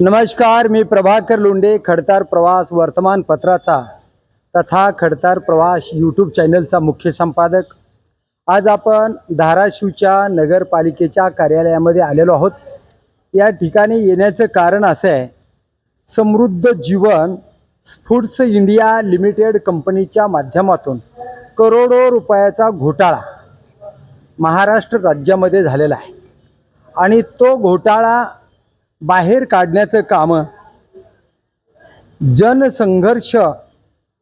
नमस्कार मी प्रभाकर लोंडे खडतार प्रवास वर्तमानपत्राचा तथा खडतार प्रवास यूट्यूब चॅनलचा मुख्य संपादक. आज आपण धाराशिवच्या नगरपालिकेच्या कार्यालयामध्ये आलेलो आहोत. या ठिकाणी येण्याचं कारण असं आहे समृद्ध जीवन फूड्स इंडिया लिमिटेड कंपनीच्या माध्यमातून करोडो रुपयाचा घोटाळा महाराष्ट्र राज्यामध्ये झालेला आहे. आणि तो घोटाळा बाहेर काढण्याचं काम. जनसंघर्ष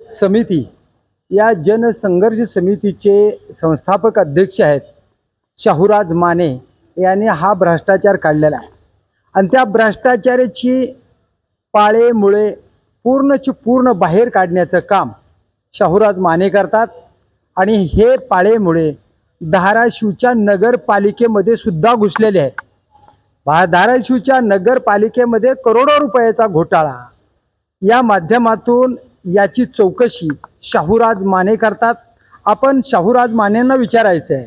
समिती. या जनसंघर्ष समितीचे संस्थापक अध्यक्ष आहेत शाहूराज माने. यांनी हा भ्रष्टाचार काढलेला आहे. आणि त्या भ्रष्टाचाराची पाळेमुळे पूर्णची पूर्ण बाहेर काढण्याचं काम शाहूराज माने करतात. आणि हे पाळेमुळे धाराशिवच्या नगरपालिकेमध्ये सुद्धा घुसलेले आहेत. भा धाराशिवच्या नगरपालिकेमध्ये करोडो रुपयाचा घोटाळा. या माध्यमातून याची चौकशी शाहूराज माने करतात. आपण शाहूराज मानेंना विचारायचं आहे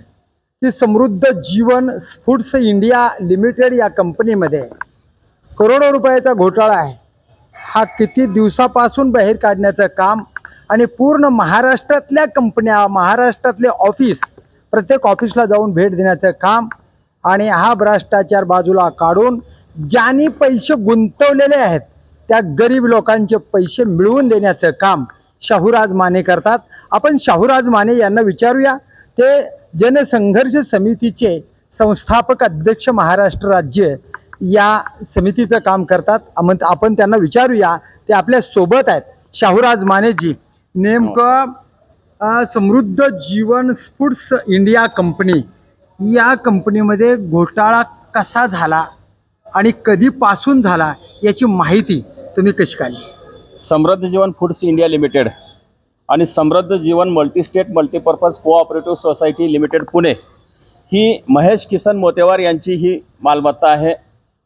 की समृद्ध जीवन फूड्स इंडिया लिमिटेड या कंपनीमध्ये करोडो रुपयाचा घोटाळा आहे. हा किती दिवसापासून बाहेर काढण्याचं काम आणि पूर्ण महाराष्ट्रातल्या कंपन्या महाराष्ट्रातले ऑफिस प्रत्येक ऑफिसला जाऊन भेट देण्याचं काम आणि हा भ्रष्टाचार बाजूला काढून ज्यांनी पैसे गुंतवलेले आहेत त्या गरीब लोकांचे पैसे मिळवून देण्याचं काम शाहूराज माने करतात. आपण शाहूराज माने यांना विचारूया. ते जनसंघर्ष समितीचे संस्थापक अध्यक्ष महाराष्ट्र राज्य या समितीचं काम करतात. मग आपण त्यांना विचारूया. ते आपल्यासोबत आहेत. शाहूराज मानेजी नेमकं समृद्ध जीवन फूड्स इंडिया कंपनी या कंपनीमध्ये घोटाळा कसा झाला आणि कधीपासून झाला याची माहिती तुम्ही कशी काढली? समृद्ध जीवन फूड्स इंडिया लिमिटेड आणि Samruddha Jeevan multistate multipurpose cooperative society limited Pune ही महेश किसन मोतेवार यांची ही मालमत्ता आहे.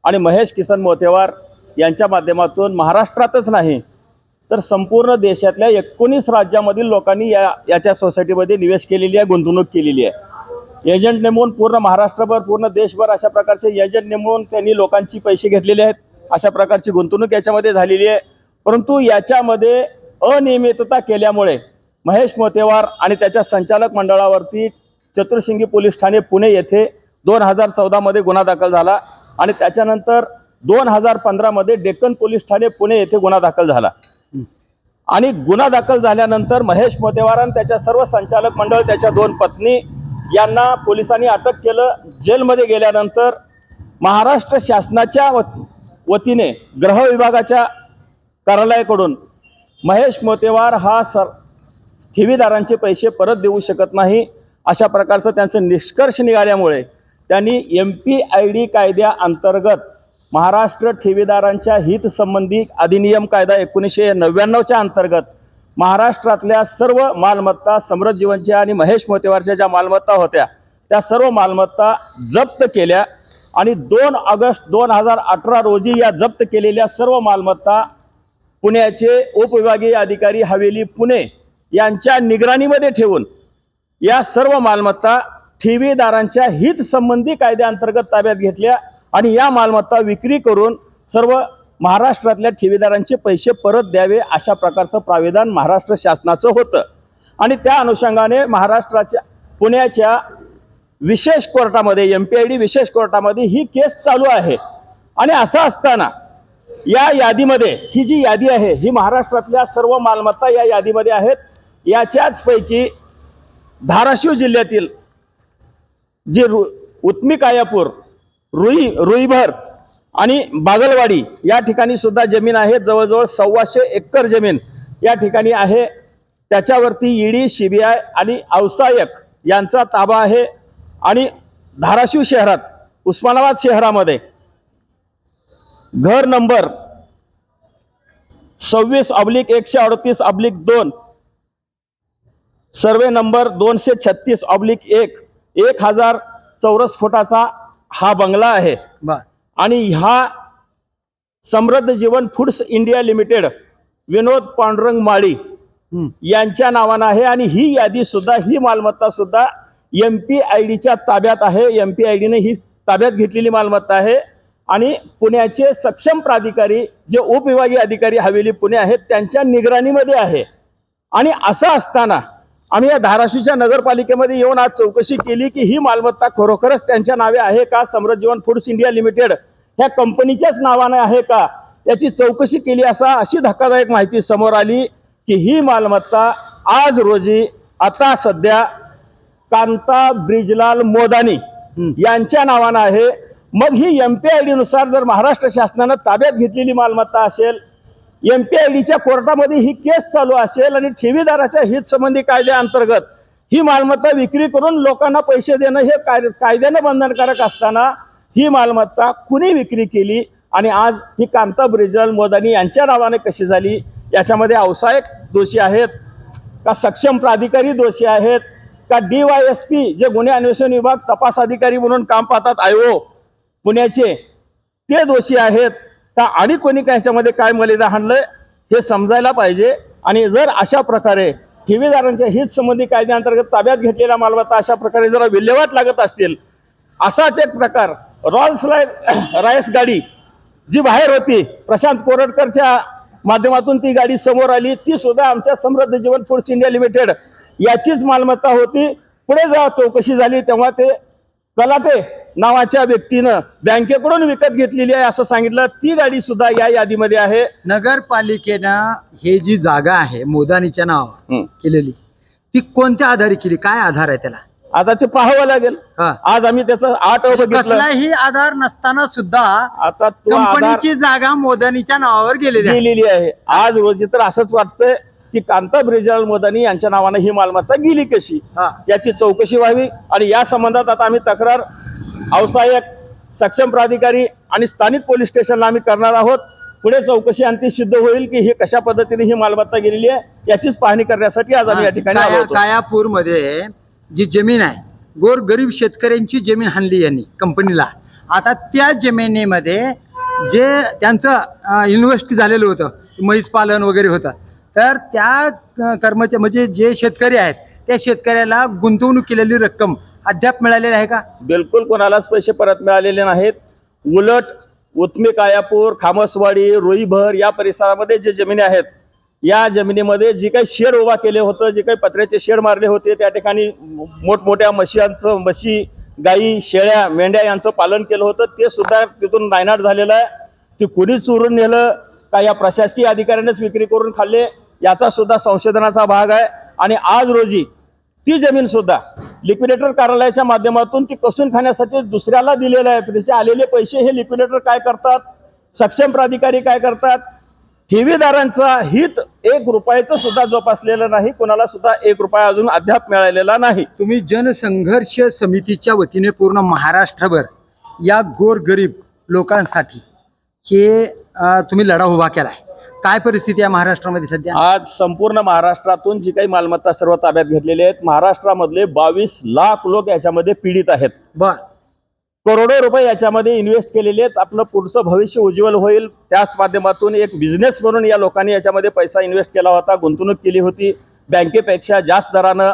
आणि महेश किसन मोतेवार यांच्या माध्यमातून महाराष्ट्रातच नाही तर संपूर्ण देशातल्या एकोणीस राज्यामधील लोकांनी या याच्या सोसायटीमध्ये निवेश केलेली आहे गुंतवणूक केलेली आहे. एजंट नेमून पूर्ण महाराष्ट्रभर पूर्ण देशभर अशा प्रकारचे एजंट नेमून त्यांनी लोकांची पैसे घेतलेले आहेत. अशा प्रकारची गुंतवणूक याच्यामध्ये झालेली आहे. परंतु याच्यामध्ये अनियमितता केल्यामुळे महेश मोतेवार आणि त्याच्या संचालक मंडळावरती चतुर्शिंगी पोलीस ठाणे पुणे येथे दोन हजार चौदामध्ये गुन्हा दाखल झाला आणि त्याच्यानंतर दोन हजार पंधरामध्ये डेक्कन पोलीस ठाणे पुणे येथे गुन्हा दाखल झाला. आणि गुन्हा दाखल झाल्यानंतर महेश मोतेवार आणि त्याच्या सर्व संचालक मंडळ त्याच्या दोन पत्नी यांना पोलिसांनी अटक केलं. जेलमध्ये गेल्यानंतर महाराष्ट्र शासनाच्या वत- वतीने ग्रह विभागाच्या कार्यालयाकडून महेश मोतेवार हा सर ठेवीदारांचे पैसे परत देऊ शकत नाही. अशा प्रकारचं त्यांचं निष्कर्ष निघाल्यामुळे त्यांनी एम पी आय डी कायद्याअंतर्गत महाराष्ट्र ठेवीदारांच्या हितसंबंधी अधिनियम कायदा एकोणीसशे नव्याण्णवच्या अंतर्गत महाराष्ट्रातल्या सर्व मालमत्ता समृद्ध जीवनच्या आणि महेश मोतेवारच्या ज्या मालमत्ता होत्या त्या सर्व मालमत्ता जप्त केल्या आणि दोन ऑगस्ट दोन हजार अठरा रोजी या जप्त केलेल्या सर्व मालमत्ता पुण्याचे उपविभागीय अधिकारी हवेली पुणे यांच्या निगराणीमध्ये ठेवून या सर्व मालमत्ता ठेवीदारांच्या हितसंबंधी कायद्याअंतर्गत ताब्यात घेतल्या आणि या मालमत्ता विक्री करून सर्व महाराष्ट्रातल्या ठेवीदारांचे पैसे परत द्यावे अशा प्रकारचं प्राविधान महाराष्ट्र शासनाचं होतं. आणि त्या अनुषंगाने महाराष्ट्राच्या पुण्याच्या विशेष कोर्टामध्ये एम पी आय डी विशेष कोर्टामध्ये ही केस चालू आहे. आणि असं असताना या यादीमध्ये ही जी यादी आहे ही महाराष्ट्रातल्या सर्व मालमत्ता या यादीमध्ये आहेत. याच्याच पैकी धाराशिव जिल्ह्यातील जे रु उत्मी कायापूर रुई रुईभर आणि बागलवाडी या ठिकाणी सुद्धा जमीन आहे. जवळजवळ सव्वाशे एकर जमीन या ठिकाणी आहे. त्याच्यावरती ईडी सी बी आय आणि औसायक यांचा ताबा आहे. आणि धाराशिव शहरात उस्मानाबाद शहरामध्ये घर नंबर सव्वीस अब्लिक एकशे अडतीस अब्लिक दोन सर्वे नंबर दोनशे छत्तीस ऑब्लिक एक एक हजार चौरस फुटाचा हा बंगला आहे. बा आणि हा Samruddha Jeevan foods India limited Vinod Pandurang Mali. यांच्या नावानं आहे. आणि ही यादी सुद्धा ही मालमत्ता सुद्धा एम पी आय डीच्या ताब्यात आहे. एम पी आय डीने ही ताब्यात घेतलेली मालमत्ता आहे. आणि पुण्याचे सक्षम प्राधिकारी जे उपविभागीय अधिकारी हवेली पुणे आहेत त्यांच्या निगराणीमध्ये आहे. आणि असं असताना आम्ही या धाराशिवच्या नगरपालिकेमध्ये येऊन आज चौकशी केली की ही मालमत्ता खरोखरच त्यांच्या नावे आहे का? समृद्धजीवन फूड्स इंडिया लिमिटेड ह्या कंपनीच्याच नावाने आहे का? याची चौकशी केली असा अशी धक्कादायक माहिती समोर आली की ही मालमत्ता आज रोजी आता सध्या कांता ब्रिजलाल मोदानी. यांच्या नावानं आहे. मग ही एम पी आयनुसार जर महाराष्ट्र शासनानं ताब्यात घेतलेली मालमत्ता असेल एम पी आय डीच्या कोर्टामध्ये ही केस चालू असेल आणि ठेवीदाराच्या हित संबंधी कायद्याअंतर्गत ही मालमत्ता विक्री करून लोकांना पैसे देणं हे काय कायद्यानं बंधनकारक असताना ही मालमत्ता कुणी विक्री केली आणि आज ही कांता ब्रिजल मोदानी यांच्या नावाने कशी झाली? याच्यामध्ये अवसायक दोषी आहेत का सक्षम प्राधिकारी दोषी आहेत का डी वाय एस पी जे गुन्हे अन्वेषण विभाग तपास अधिकारी म्हणून काम पाहतात आयो पुण्याचे ते दोषी आहेत. का आणि कोणी काय ह्याच्यामध्ये काय मलिदा हाणलंय हे समजायला पाहिजे. आणि जर अशा प्रकारे ठेवीदारांच्या हित संबंधी कायद्याअंतर्गत ताब्यात घेतलेल्या मालमत्ता अशा प्रकारे जरा विल्हेवाट लागत असतील असाच एक प्रकार रॉल्स लाय रायस गाडी जी बाहेर होती प्रशांत कोरटकरच्या माध्यमातून ती गाडी समोर आली ती सुद्धा आमच्या Samruddha Jeevan foods India limited याचीच मालमत्ता होती. पुढे जेव्हा चौकशी झाली तेव्हा ते कलाते नावाच्या व्यक्तीनं बँकेकडून विकत घेतलेली आहे असं सांगितलं. ती गाडी सुद्धा या यादीमध्ये आहे. नगरपालिकेनं हे जी जागा आहे मोदानीच्या नावावर हं. केलेली ती कोणत्या आधारे केली? काय आधार आहे त्याला? आता ते पाहावं लागेल. हा. आज आम्ही त्याचं आठ बघितलं कसलाही आधार नसताना सुद्धा आता तो आधार कंपनीची जागा मोदानीच्या नावावर गेलेली आहे. गेलेली आहे. आज रोजी तर असंच वाटतंय की कांता ब्रिजाल मदानी यांच्या नावाने ही मालमत्ता गेली कशी? हा. याची चौकशी व्हावी आणि या संबंधात आता आम्ही तक्रार अवसायक सक्षम प्राधिकारी आणि स्थानिक पोलीस स्टेशनला आम्ही करणार आहोत. पुढे चौकशी अंती सिद्ध होईल की ही कशा पद्धतीने ही मालमत्ता गेलेली आहे याचीच पाहणी करण्यासाठी आज आम्ही या ठिकाणी कायापूरमध्ये जी जमीन आहे गोर गरीब शेतकऱ्यांची जमीन हाणली यांनी कंपनीला. आता त्या जमिनीमध्ये जे त्यांचं इन्व्हेस्ट झालेलं होतं म्हैस पालन वगैरे होतं. तर त्या कर्मचारी म्हणजे जे शेतकरी आहेत त्या शेतकऱ्याला गुंतवणूक केलेली रक्कम अद्याप मिळालेले आहे का? बिलकुल कोणालाच पैसे परत मिळालेले नाहीत. उलट उतमी कायापूर खामसवाडी रोईभर या परिसरामध्ये जे जमिनी आहेत या जमिनीमध्ये जी काही शेड उभा केले होतं जे काही पत्र्याचे शेड मारले होते त्या ठिकाणी मोठमोठ्या म्हशीयांचं म्हशी गाई शेळ्या मेंढ्या यांचं पालन केलं होतं. ते सुद्धा तिथून नायनाट झालेलं आहे. ते कुणीच चोरून नेलं का या प्रशासकीय अधिकाऱ्यांनीच विक्री करून खाल्ले याचा सुद्धा संशोधनाचा भाग आहे. आणि आज रोजी ती जमीन सुद्धा लिक्विडेटर कार्यालयाच्या माध्यमातून ती कसून खाण्यासाठी दुसऱ्याला दिलेलं आहे. त्याचे आलेले पैसे हे लिक्विडेटर काय करतात? सक्षम प्राधिकारी काय करतात? ठेवीदारांचा हित एक रुपयाचं सुद्धा जोपासलेलं नाही. कोणाला सुद्धा एक रुपया अजून अद्याप मिळालेला नाही. तुम्ही जनसंघर्ष समितीच्या वतीने पूर्ण महाराष्ट्रभर या गोरगरीब लोकांसाठी हे तुम्ही लढा उभा केला आहे काय परिस्थिती आहे महाराष्ट्रामध्ये सध्या? आज संपूर्ण महाराष्ट्रातून जी काही मालमत्ता सर्व ताब्यात घेतलेली आहेत महाराष्ट्रामधले बावीस लाख लोक याच्यामध्ये पीडित आहेत. बर. करोडो रुपये याच्यामध्ये इन्व्हेस्ट केलेले आहेत. आपलं पुढचं भविष्य उज्ज्वल होईल. त्याच माध्यमातून एक बिझनेस म्हणून या लोकांनी याच्यामध्ये पैसा इन्व्हेस्ट केला होता गुंतवणूक केली होती. बँकेपेक्षा जास्त दरानं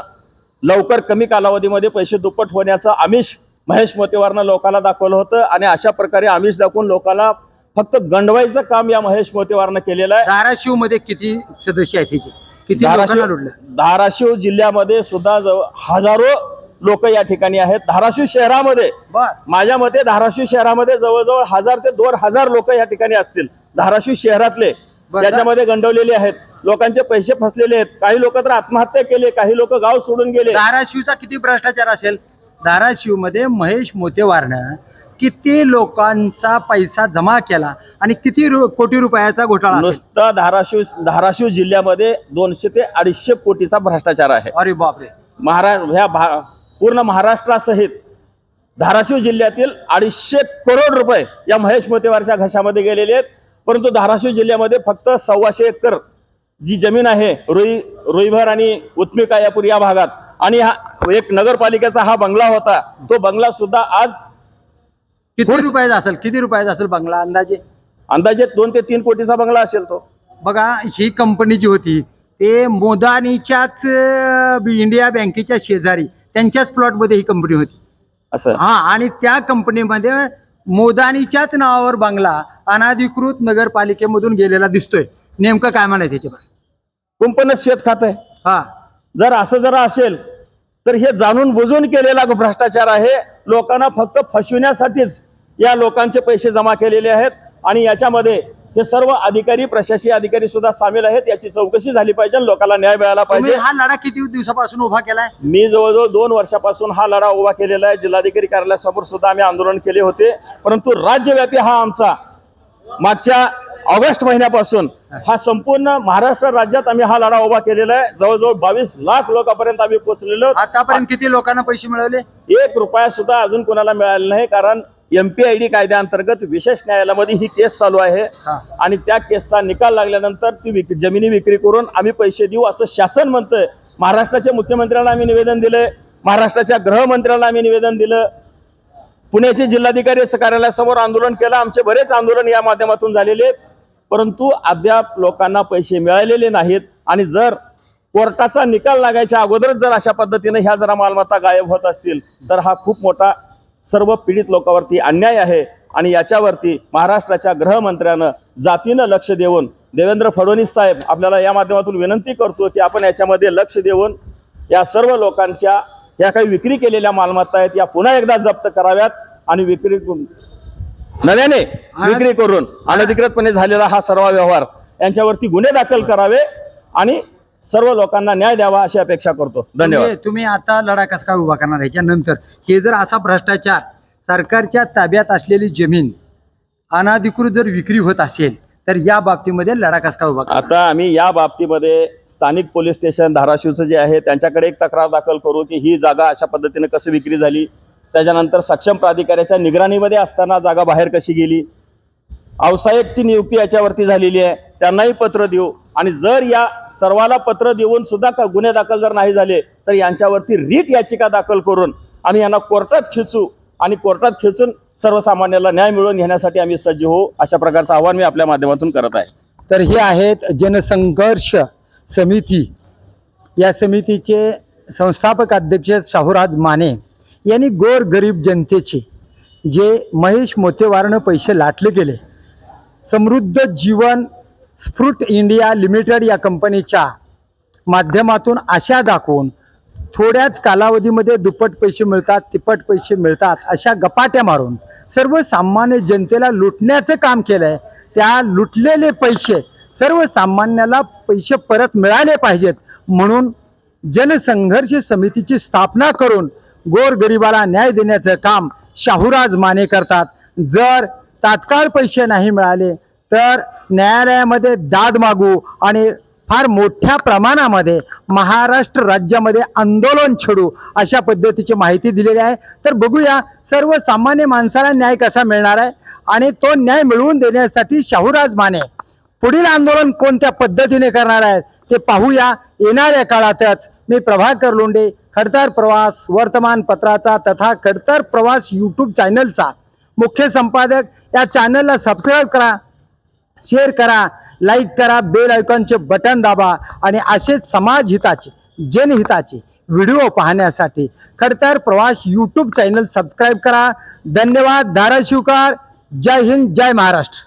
लवकर कमी कालावधीमध्ये पैसे दुप्पट होण्याचं आमिष महेश मोतेवारनं लोकांना दाखवलं होतं. आणि अशा प्रकारे आमिष दाखवून लोकांना फक्त गंडवायचं काम या महेश मोतेवारनं केलेलं आहे. धाराशिवमध्ये किती सदस्य आहेत त्याचे किती लोकांना धाराशिव लुटलं? धाराशिव जिल्ह्यामध्ये सुद्धा जवळ हजारो लोक या ठिकाणी आहेत. धाराशिव शहरामध्ये बर. माझ्या मते धाराशिव शहरामध्ये जवळजवळ हजार ते दोन हजार लोक या ठिकाणी असतील. धाराशिव शहरातले. बरं. याच्यामध्ये गंडवलेले आहेत. लोकांचे पैसे फसलेले आहेत. काही लोक तर आत्महत्या केले काही लोक गाव सोडून गेले. धाराशिवचा किती भ्रष्टाचार असेल? धाराशिवमध्ये महेश मोतेवारनं किती लोकांचा पैसा जमा केला आणि किती रु- कोटी रुपयाचा घोटाळा असेल? नुसतं धाराशिव धाराशिव जिल्ह्यामध्ये दोनशे ते अडीचशे कोटीचा भ्रष्टाचार आहे. अरे बापरे. महारा ह्या भा पूर्ण महाराष्ट्रासहित धाराशिव जिल्ह्यातील अडीचशे करोड रुपये या महेश मोतेवारच्या घशामध्ये गेलेले आहेत. परंतु धाराशिव जिल्ह्यामध्ये फक्त सव्वाशे एकर जी जमीन आहे रोई रोईभर आणि उत्मी कायापूर या भागात. आणि हा एक नगरपालिकेचा हा बंगला होता. तो बंगला सुद्धा आज किती रुपयाचा असेल? किती रुपयाचा असेल बंगला अंदाजे? अंदाजे दोन ते तीन कोटीचा बंगला असेल तो. बघा ही कंपनी जी होती ते मोदानीच्याच इंडिया बँकेच्या शेजारी त्यांच्याच प्लॉटमध्ये ही कंपनी होती. असं. हा आणि त्या कंपनीमध्ये मोदानीच्याच नावावर बंगला अनाधिकृत नगरपालिकेमधून गेलेला दिसतोय. नेमकं काय म्हणायचं त्याच्यावर कुंपणच शेत खात आहे हा. जर असं जर असेल तर हे जाणून बुजून केलेला भ्रष्टाचार आहे. लोकांना फक्त फसविण्यासाठीच. या लोकांचे पैसे जमा केलेले आहेत आणि याच्यामध्ये हे सर्व अधिकारी प्रशासकीय अधिकारी सुद्धा सामील आहेत. याची चौकशी झाली पाहिजे लोकांना न्याय मिळाला पाहिजे. हा लढा किती दिवसापासून उभा केलाय? मी जवळजवळ दोन वर्षापासून हा लढा उभा केलेला आहे. जिल्हाधिकारी कार्यालयासमोर सुद्धा आम्ही आंदोलन केले होते. परंतु राज्यव्यापी हा आमचा मागच्या ऑगस्ट महिन्यापासून हा संपूर्ण महाराष्ट्र राज्यात आम्ही हा लढा उभा केलेला आहे. जवळजवळ बावीस लाख लोकांपर्यंत आम्ही पोहोचलेलो. आतापर्यंत किती लोकांना पैसे मिळवले? एक रुपया सुद्धा अजून कोणाला मिळाला नाही कारण एमपीआयडी कायद्याअंतर्गत विशेष न्यायालयामध्ये ही केस चालू आहे. आणि त्या केसचा निकाल लागल्यानंतर ती विक जमिनी विक्री करून आम्ही पैसे देऊ असं शासन म्हणतंय. महाराष्ट्राच्या मुख्यमंत्र्यांना आम्ही निवेदन दिलंय. महाराष्ट्राच्या गृहमंत्र्यांना आम्ही निवेदन दिलं. पुण्याचे जिल्हाधिकारी कार्यालयासमोर आंदोलन केलं. आमचे बरेच आंदोलन या माध्यमातून झालेले आहेत. परंतु अद्याप लोकांना पैसे मिळालेले नाहीत. आणि जर कोर्टाचा निकाल लागायच्या अगोदरच जर अशा पद्धतीने ह्या जरा मालमत्ता गायब होत असतील तर हा खूप मोठा सर्व पीडित लोकांवरती अन्याय आहे आणि याच्यावरती महाराष्ट्राच्या गृहमंत्र्यानं जातीनं लक्ष देऊन देवेंद्र फडणवीस साहेब आपल्याला या माध्यमातून विनंती करतो की आपण याच्यामध्ये लक्ष देऊन या सर्व लोकांच्या या काही विक्री केलेल्या मालमत्ता आहेत या पुन्हा एकदा जप्त कराव्यात आणि विक्री नव्याने विक्री करून अनधिकृतपणे झालेला हा सर्व व्यवहार यांच्यावरती गुन्हे दाखल करावे आणि सर्व लोकांना न्याय द्यावा अशी अपेक्षा करतो. धन्यवाद. तुम्ही- तुम्ही आता लढा कसा काय उभा करणार ह्याच्यानंतर हे जर असा भ्रष्टाचार सरकारच्या ताब्यात असलेली जमीन अनाधिकृत जर विक्री होत असेल तर या बाबतीमध्ये लढा कसा काय उभा करणार? आता आम्ही या बाबतीमध्ये स्थानिक पोलीस स्टेशन धाराशिवचं जे आहे त्यांच्याकडे एक तक्रार दाखल करू की ही जागा अशा पद्धतीने कशी विक्री झाली. त्याच्यानंतर सक्षम प्राधिकाऱ्याच्या निगराणीमध्ये असताना जागा बाहेर कशी गेली. व्यावसायिकची नियुक्ती याच्यावरती झालेली आहे. त्यांनाही पत्र देऊ. आणि जर या सर्वाला पत्र देऊन सुद्धा का गुन्हे दाखल जर नाही झाले तर यांच्यावरती रीट याचिका दाखल करून आम्ही यांना कोर्टात खेचू आणि कोर्टात खेचून सर्वसामान्याला न्याय मिळवून घेण्यासाठी आम्ही सज्ज होऊ अशा प्रकारचं आव्हान मी आपल्या माध्यमातून करत आहे. तर हे आहेत जनसंघर्ष समिती. या समितीचे संस्थापक अध्यक्ष शाहूराज माने यांनी गोर गरीब जनतेचे जे महेश मोतेवारनं पैसे लाटले गेले समृद्ध जीवन स्फ्रुट इंडिया लिमिटेड या कंपनीच्या माध्यमातून आशा दाखवून थोड्याच कालावधीमध्ये दुप्पट पैसे मिळतात तिप्पट पैसे मिळतात अशा गपाट्या मारून सर्वसामान्य जनतेला लुटण्याचं काम केलं आहे त्या लुटलेले पैसे सर्वसामान्याला पैसे परत मिळाले पाहिजेत म्हणून जनसंघर्ष समितीची स्थापना करून गोरगरिबाला न्याय देण्याचं काम शाहूराज माने करतात. जर तात्काळ पैसे नाही मिळाले तर न्यायालयामध्ये दाद मागू आणि फार मोठ्या प्रमाणामध्ये महाराष्ट्र राज्यामध्ये आंदोलन छेडू अशा पद्धतीची माहिती दिलेली आहे. तर बघूया सर्वसामान्य माणसाला न्याय कसा मिळणार आहे आणि तो न्याय मिळवून देण्यासाठी शाहूराज माने पुढील आंदोलन कोणत्या पद्धतीने करणार आहेत ते पाहूया. येणाऱ्या काळातच मी प्रभाकर लोंडे खडतर प्रवास वर्तमानपत्राचा तथा खडतर प्रवास यूट्यूब चॅनलचा मुख्य संपादक. या चॅनलला सबस्क्राईब करा. शेअर करा लाईक करा बेल आयकॉनचे बटन दाबा आणि असेच समाजहिताचे जनहिताचे व्हिडिओ पाहण्यासाठी खडतर प्रवास यूट्यूब चॅनल सबस्क्राईब करा. धन्यवाद धाराशिवकर. जय हिंद जय महाराष्ट्र.